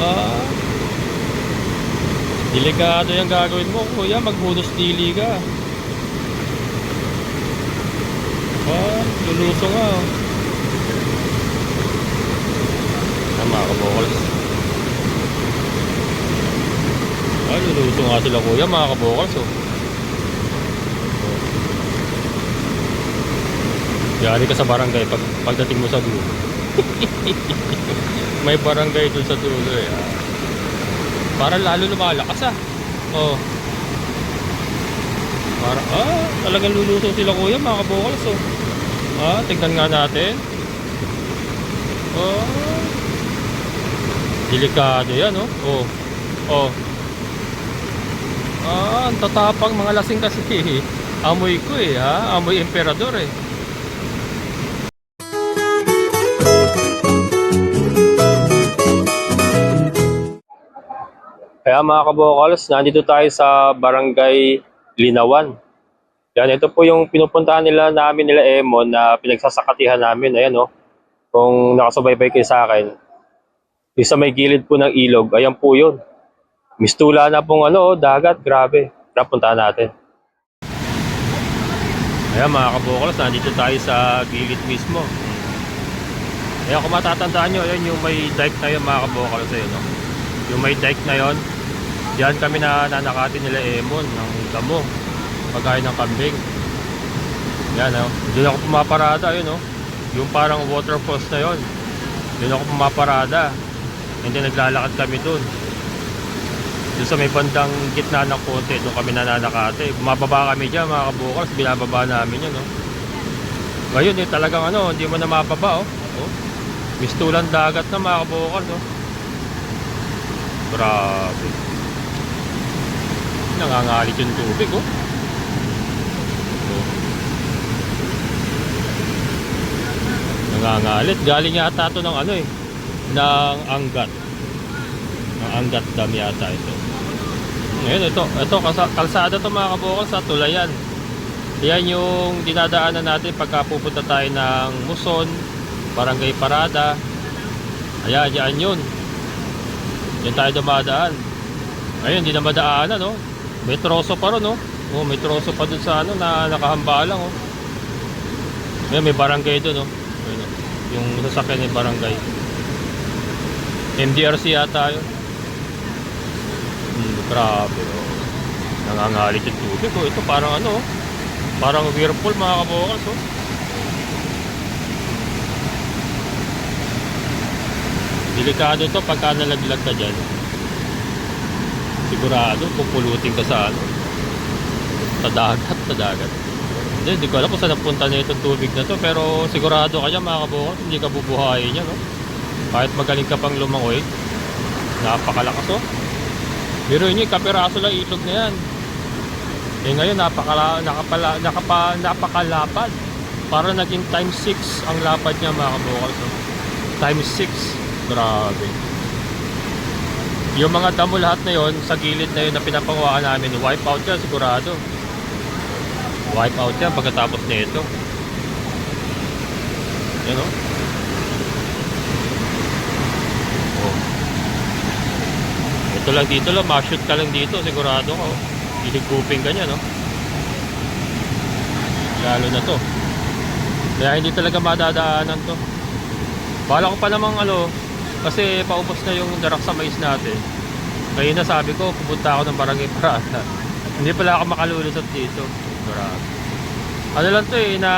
Ah. Delikado yung gagawin mo, kuya. Magbunus dili ka. Ah, luluso nga. oh. Ah, mga kabokals. Ah, luluso nga sila kuya, mga kabokals. Oh. Yari ka sa barangay pag pagdating mo sa dulo. May barangay dun sa dulo eh. ah. Para lalo lumalakas ah. Oh. Para ah, talagang luluso sila kuya mga kabokals oh. Ah, tignan nga natin. Oh. Delikado yan oh. Oh. Oh. Ah, ang tatapang mga lasing kasi. Amoy ko eh ha. Amoy emperador eh. Kaya mga kabokals, nandito tayo sa Barangay Linawan. Yan, ito po yung pinupuntahan nila namin nila Emon na pinagsasakatihan namin. Ayan o, kung nakasubaybay kayo sa akin. Yung sa may gilid po ng ilog, ayan po yun. Mistula na pong ano, dagat, grabe. Tara, puntahan natin. Ayan mga kabokals, nandito tayo sa gilid mismo. Ayan, kung matatandaan nyo, ayan yung may dike na yun mga kabokals. Ayan, no? Yung may dike na yon, diyan kami na nanakatin nila Emon ng damo. Pagkain ng kambing. Yan oh. Doon ako pumaparada yun oh. Yung parang waterfalls na yon. Doon ako pumaparada. Then naglalakad kami doon. Doon sa may bandang gitna ng konti, doon kami nananakate. Bumababa kami dyan mga kabukals, binababa namin yun oh. Ngayon eh talagang ano, hindi mo na mababa oh. oh. Mistulan dagat na mga kabukals oh. Grabe. Nangangalit yung tubig, oh. oh. Nangangalit. Galing yata ito ng ano eh. Ng Angat. Ng Angat Dam yata ito. Ngayon, ito. Ito, kalsada to mga kabukal sa Tulayan. Yan yung dinadaanan natin pagka pupunta tayo ng Muson, Barangay Parada. Ayan, yan yun. Diyan tayo dumadaan. Ayun, hindi na madaanan, no? May troso pa ron, no? Oh, may troso pa dun sa ano na nakahamba lang, oh. Ayun, may barangay dun, no? Ayun, oh. Yung sasakyan ng barangay. MDRC yata yun. Hmm, grabe, oh. Nangangalit yung tubig, oh. Ito parang ano, oh. Parang whirlpool, mga kabokals, oh. Delikado to pagka nalaglag ka dyan. Sigurado, pupulutin ka sa ano. Sa dagat, sa dagat. Hindi, hindi ko alam kung saan napunta na itong tubig na to. Pero sigurado ka dyan mga kabukot, hindi ka bubuhayin yan. No? Kahit magaling ka pang lumangoy. Napakalakas oh. Pero yun yung kapiraso lang ilog na yan. Eh ngayon napakala, nakapala, nakapa, napakalapad. Para naging times 6 ang lapad niya mga kabukot. No? Times 6. Grabe. Yung mga damo lahat na yon sa gilid na yun na pinapanguhaan namin, wipe out yan sigurado. Wipe out yan pagkatapos nito. Yan o. Oh. Ito lang dito lang, ma-shoot ka lang dito, sigurado ka. Oh. Iligupin ka niya, no? Lalo na to. Kaya hindi talaga madadaanan to. Bala ko pa namang ano, kasi paubos na yung darak sa mais natin. Kaya na sabi ko, pupunta ako ng barangay Parada. Hindi pala ako makalulusot dito. Grabe. Ano lang to eh, na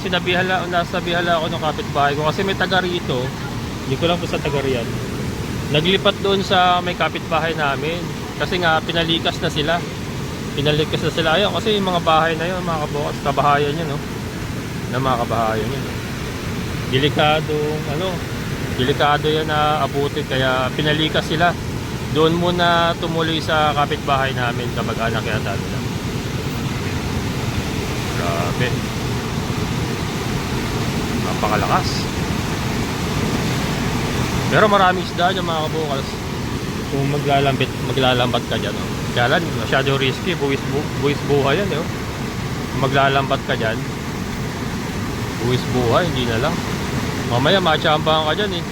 sinabihan lang, nasabihan lang ako ng kapitbahay ko kasi may taga rito. Hindi ko lang po sa taga riyan. Naglipat doon sa may kapitbahay namin. Kasi nga pinalikas na sila. Pinalikas na sila. Ayun, kasi yung mga bahay na yun, mga kabukas, kabahayan yun, no? Na mga kabahayan yun. Delikadong, ano, delikado yan na abutin kaya pinalikas sila. Doon muna tumuloy sa kapitbahay namin kamag-anak yata nila grabe. Napakalakas. Pero maraming isda dyan mga kabukals kung maglalambit maglalambat ka dyan oh. kaya lang masyado risky buwis, bu, buwis buhay yan eh, oh. Maglalambat ka dyan buwis buhay hindi na lang Mamaya machambahan ka dyan eh.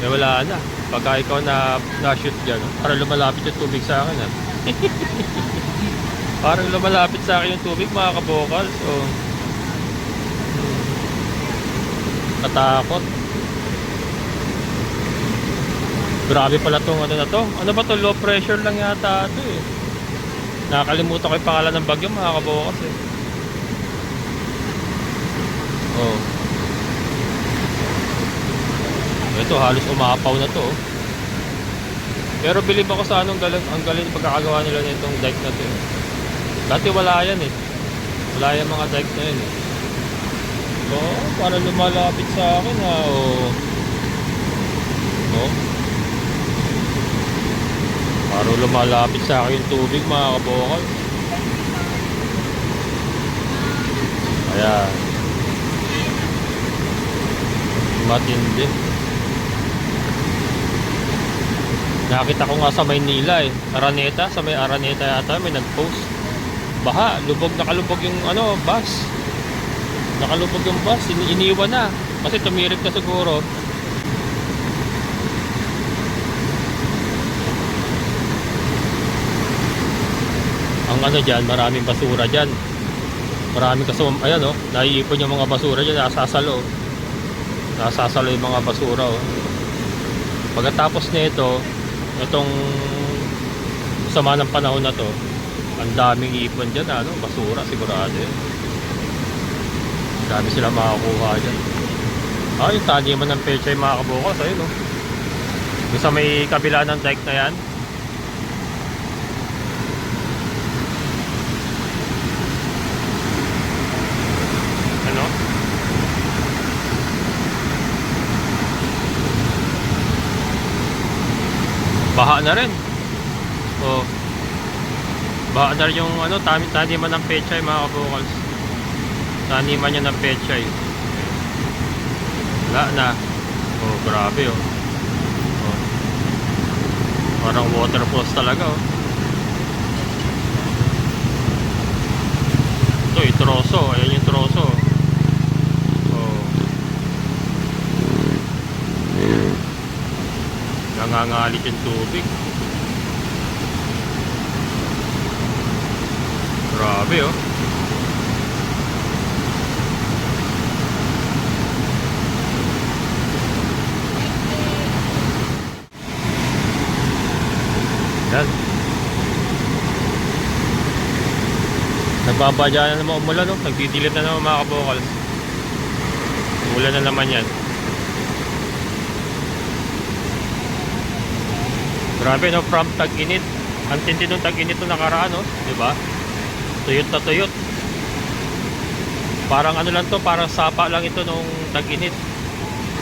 Eh wala na. Pagka ikaw na na-shoot dyan, para lumalapit yung tubig sa akin ah. Parang lumalapit sa akin yung tubig mga kabokal. So, katakot. Grabe pala tong ano na to. Ano ba to? Low pressure lang yata ito eh. Nakakalimutan ko yung pangalan ng bagyo mga kabukas eh. Oh. Ito halos umapaw na to. oh. Pero bilib ako sa anong galing, ang galing ng pagkakagawa nila nitong dike na to. eh. Dati wala yan eh. Wala yan mga dike na yun eh. Oh, para lumalapit sa akin ha. Oh. No? Para lumalapit sa akin tubig mga kabokal. Ayan. Matindi. Nakita ko nga sa Maynila eh. Araneta, sa may Araneta yata may nag-post. Baha, lubog nakalubog yung ano, bus. Nakalubog yung bus, ini iniwan na. Kasi tumirik na siguro. Ang ano dyan, maraming basura dyan. Maraming kasi, ayan oh, naiipon yung mga basura dyan, nasasalo. Nasasalo yung mga basura oh. Pagkatapos nito, itong sama ng panahon na to, ang daming ipon dyan, ano, basura, sigurado yun. Ang dami sila makakuha dyan. Ah, yung taniman ng pechay mga kabukas, ayun, no. Yung sa may kabila ng dike na yan. Ano? Baha na rin. Oh. Baha na rin yung ano, tani taniman ng pechay mga kabukals. Taniman niya ng pechay. Wala na. Oh, grabe oh. oh. Parang waterfalls talaga oh. Ito, yung troso. Ayan yung troso. Oh. Nangangalit yung tubig. Grabe oh. Yan. Nagbabadya na naman umulan no? Nagdidilit na naman mga kabokals. Umulan na naman yan. Grabe no, from tag-init. Ang tindi nung tag-init nung nakaraan no, di ba? Tuyot na tuyot. Parang ano lang to, parang sapa lang ito nung tag-init.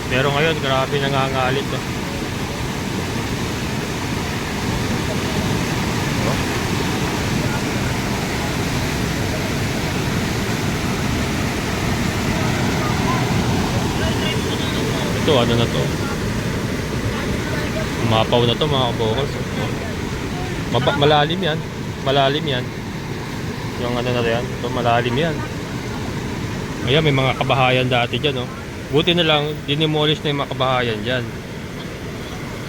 Pero ngayon, grabe nangangalit no. Oh. Ito, ano na to? Umapaw na to mga kabokals. Maba, malalim yan. Malalim yan. Yung ano na yan. Ito malalim yan. Ayan, may mga kabahayan dati dyan, oh. Buti na lang, dinimolish na yung mga kabahayan dyan.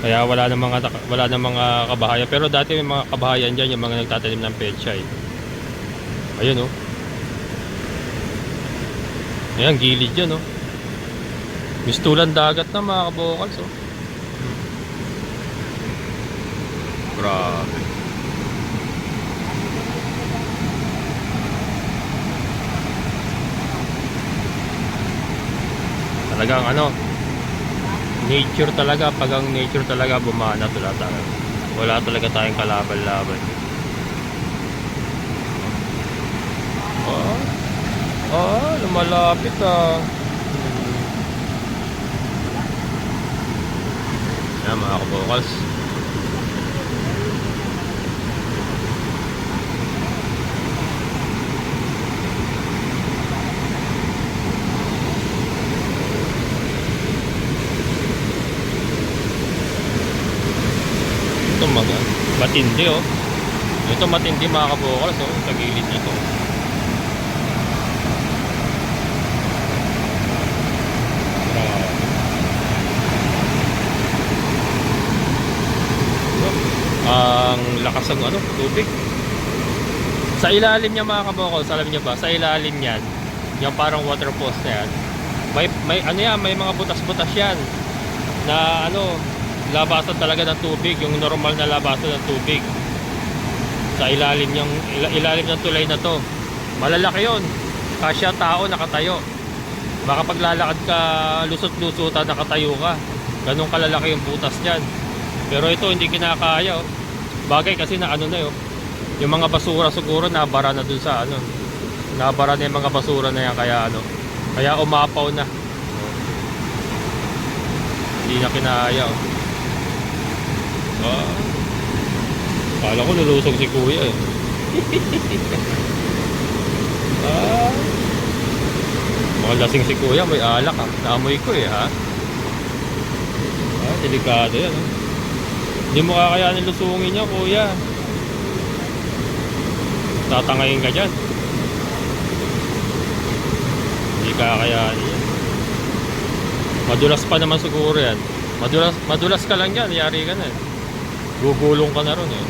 Kaya wala na mga wala na mga kabahayan. Pero dati may mga kabahayan dyan, yung mga nagtatanim ng pechay. Ayun, oh. Ayan, gilid dyan, oh. Mistulan dagat na mga kabokals, oh. Grabe. Talagang ano, nature talaga, pag ang nature talaga bumana talaga. Wala talaga tayong kalaban-laban. Oh, oh, lumalapit ah. Yan mga kabokals. matindi oh. Ito matindi mga kabukal so oh, sa gilid nito ang lakas ng ano tubig. Sa ilalim niya mga kabukal alam niyo ba? Sa ilalim niyan yung parang water post na yan may, may ano yan may mga butas-butas yan na ano labasan talaga ng tubig, yung normal na labasan ng tubig. Sa ilalim yung ila- ilalim ng tulay na to. Malalaki 'yon. Kasya tao nakatayo. Baka paglalakad ka lusot-lusutan nakatayo ka. Ganun kalalaki yung butas niyan. Pero ito hindi kinakaya oh. Bagay kasi na ano na yun. Yung mga basura siguro nabara na dun sa ano. Nabara na yung mga basura na yan kaya ano. Kaya umapaw na. Hindi na kinaya oh. Ah. Kala ko lulusog si kuya eh. ah. Mukhang lasing si kuya, may alak ha. Naamoy ko eh ha. Ah, delikado yan oh. Hindi mo kakayanin lusungin niya kuya. Tatangayin ka dyan. Hindi kakayanin yan. Madulas pa naman siguro yan. Madulas, madulas ka lang yan, yari ka na eh. Gugulong ka na ron eh.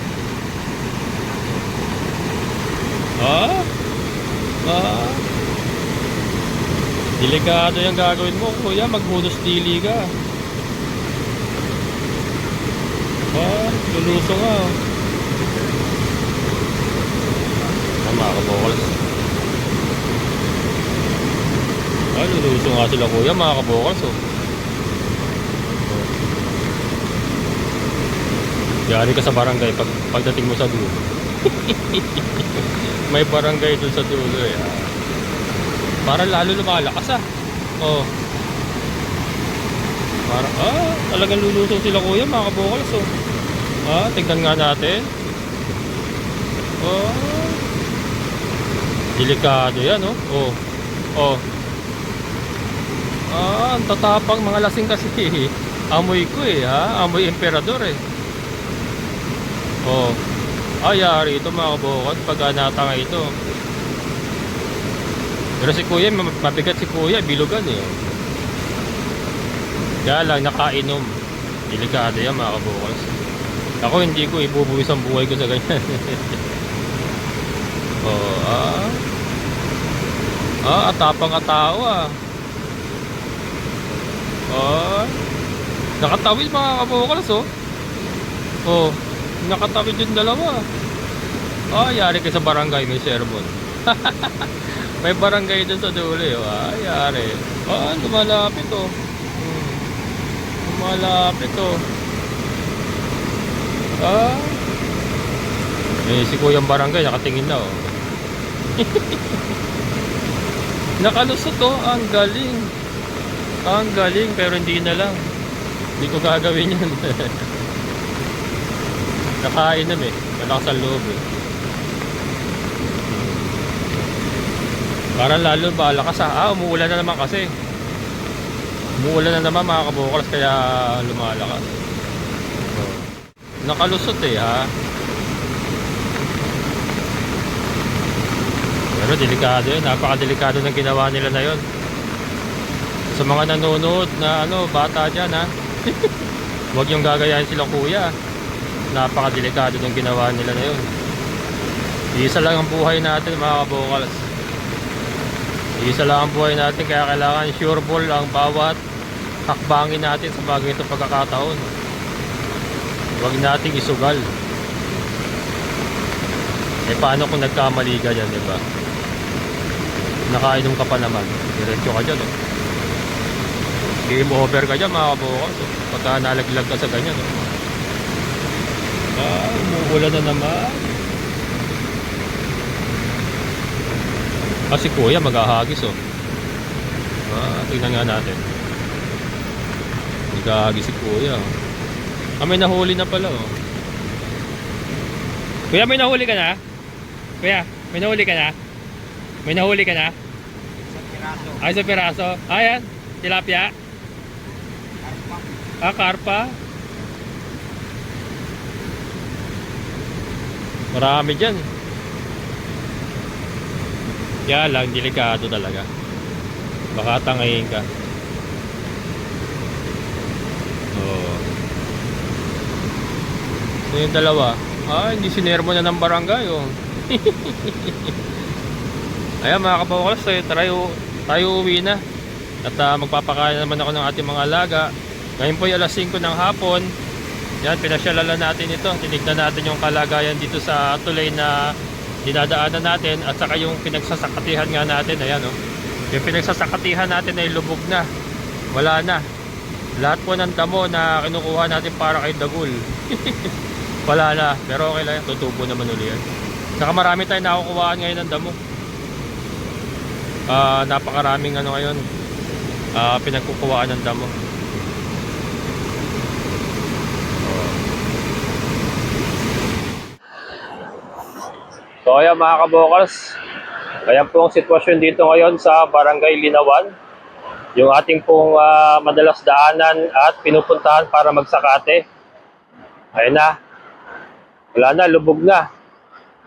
Ah? Ah? Delikado yung gagawin mo, kuya. Maghunos dili ka. Ah, luluso nga. oh. Ah, mga kabokals. Ah, luluso nga sila kuya, mga kabokals. Oh. Yari ka sa barangay pag pagdating mo sa dulo. May barangay dun sa dulo eh. ah. Para lalo lumalakas ah. Oh. Para ah, talagang lulusong sila kuya mga kabokals oh. Ah, tignan nga natin. Oh. Delikado yan oh. Oh. Oh. Ah, ang tatapang mga lasing kasi. Amoy ko eh ha. Amoy emperador eh. Oh. Ay, yari ito mga kabukod pag natanga ito. Pero si kuya, ma- mabigat si kuya, bilugan eh. Kaya nakainom. Delikado yan mga kabukas. Ako hindi ko ibubuwis ang buhay ko sa ganyan. oh, ah. Ah, atapang atao ah. Oh. Nakatawid mga kabukas oh. Oh. Nakatawid yung dalawa. Ah, yari ka sa barangay, may sermon. may barangay dun sa dulo eh. Ah, yari. Ah, lumalapit oh. Hmm. Lumalapit oh. Ah. Eh, si Kuyang Barangay nakatingin na oh. Nakalusot oh, ang galing. Ang galing, pero hindi na lang. Hindi ko gagawin yan. Nakainom eh. Malakas ang loob eh. Parang lalo ba lakas ah. Ah, umuulan na naman kasi. Umuulan na naman mga kabukals kaya lumalakas. So, nakalusot eh ha. Pero delikado yun. Napakadelikado ng ginawa nila na yun. Sa mga nanonood na ano, bata dyan ha. Huwag yung gagayahin sila kuya napakadelikado ng ginawa nila na yun. Isa lang ang buhay natin mga kabukals isa lang ang buhay natin kaya kailangan sure ball ang bawat hakbangin natin sa bagay itong pagkakataon. Huwag nating isugal. Eh paano kung nagkamali ka dyan diba nakainom ka pa naman. Diretso ka dyan oh. game over ka dyan mga kabukals pagka nalaglag ka sa ganyan oh. Ah, umuulan na naman. Ah, si kuya maghahagis oh. Ah, tingnan nga natin. Maghahagis si kuya. oh. Ah, may nahuli na pala oh. Kuya, may nahuli ka na? Kuya, may nahuli ka na? May nahuli ka na? Sa piraso. Ay, sa piraso. Ayan, tilapia. Ah, karpa. Marami dyan. Kaya lang, delikado talaga. Baka tangayin ka. Oo. So yung dalawa, Ah, hindi sinermo na ng barangay, oh. Ayan mga kabokals, eh, tayo, tayo uwi na. At ah, magpapakain naman ako ng ating mga alaga. Ngayon po ay alas 5 ng hapon. Yan, pinasyalala natin ito. Tinignan natin yung kalagayan dito sa tulay na dinadaanan natin at saka yung pinagsasakatihan nga natin. Ayan, oh. Yung pinagsasakatihan natin ay lubog na. Wala na. Lahat po ng damo na kinukuha natin para kay Dagul. Wala na. Pero okay lang. Tutubo naman uli yan. Saka marami tayong nakukuhaan ngayon ng damo. Ah, napakaraming ano ngayon. Ah, pinagkukuhaan ng damo. So ayan mga kabokals, ayan po ang sitwasyon dito ngayon sa Barangay Linawan. Yung ating pong ah, madalas daanan at pinupuntahan para magsakate. Ayan na. Wala na, lubog na.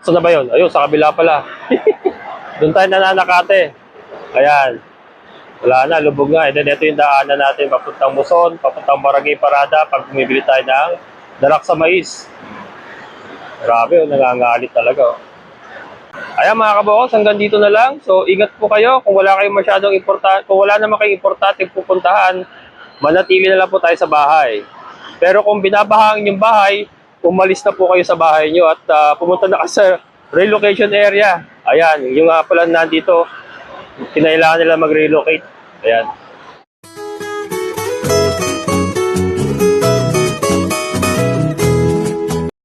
Saan na ba yun? Ayun, sa kabila pala. Doon tayo nananakate. Ayan. Wala na, lubog nga. And then ito yung daanan natin papuntang Muson, papuntang Barangay Parada pag bumibili tayo ng darak sa mais. Grabe, oh, nangangalit talaga. Oh. Ayan mga kabokos, hanggang dito na lang. So ingat po kayo kung wala kayong masyadong importante, kung wala naman kayong importante pupuntahan, manatili na lang po tayo sa bahay. Pero kung binabaha ang inyong bahay, umalis na po kayo sa bahay nyo at ah, pumunta na sa relocation area. Ayan, yung nga pala nandito, kinailangan nila mag-relocate. Ayan.